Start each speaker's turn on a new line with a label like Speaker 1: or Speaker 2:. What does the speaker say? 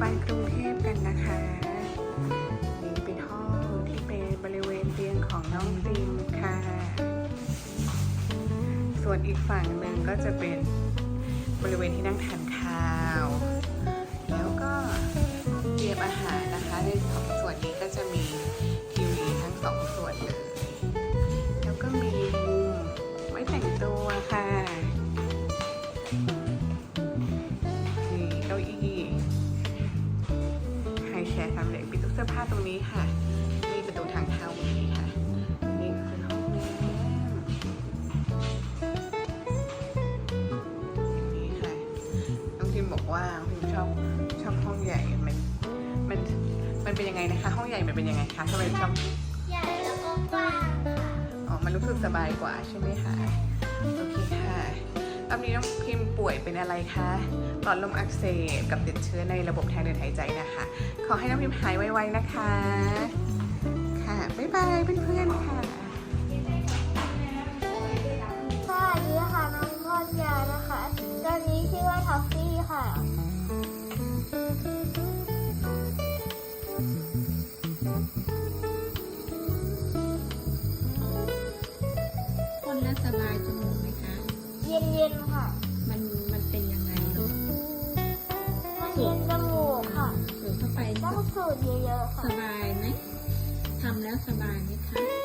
Speaker 1: ไปกรุงเทพกันนะคะนี่เป็นห้องที่เป็นบริเวณเตียงของน้องฟิมค่ะ ส่วนอีกฝั่งหนึ่งก็จะเป็นบริเวณที่นั่งทานข้าว แล้วก็เตรียมอาหารนะคะในสอง แชร์สามเหลี่ยมปิดตู้เสื้อผ้าตรงนี้ค่ะนี่ประตูทางเข้าตรงนี้ค่ะนี่คือห้องน้ำนี่ค่ะน้องพิมบอกว่าน้องพิมชอบชอบห้องใหญ่มันมันมันเป็นยังไงนะคะ ห้องใหญ่มันเป็นยังไงคะทำไมถึงชอบ
Speaker 2: ใหญ่แล้วก็กว้างค่ะ
Speaker 1: อ๋อมันรู้สึกสบายกว่าใช่ไหมคะโอเคค่ะรอบนี้น้องพิมป่วยเป็นอะไรคะ หลอดลมอักเสบกับติดเชื้อในระบบทางเดินหายใจนะคะ ขอให้น้องพิมหายไวๆนะคะ ค่ะ บ๊ายบายเพื่อนๆค่ะ
Speaker 2: สวัสดีค่ะน้องพรยานะคะตอนนี้ชื่อว่าท็อฟฟี่ค่ะ
Speaker 3: พ่นแล้วสบายจมูกไหมคะ
Speaker 2: เย็นๆค่ะ
Speaker 3: มันมันเป็นยังไงลูก
Speaker 2: มันเย็นจมูกค่ะ
Speaker 3: สูดเข้าไป
Speaker 2: ต้องสูดเยอะๆ
Speaker 3: ส
Speaker 2: ค่ะ
Speaker 3: บายไหมทำแล้วสบายไหมคะ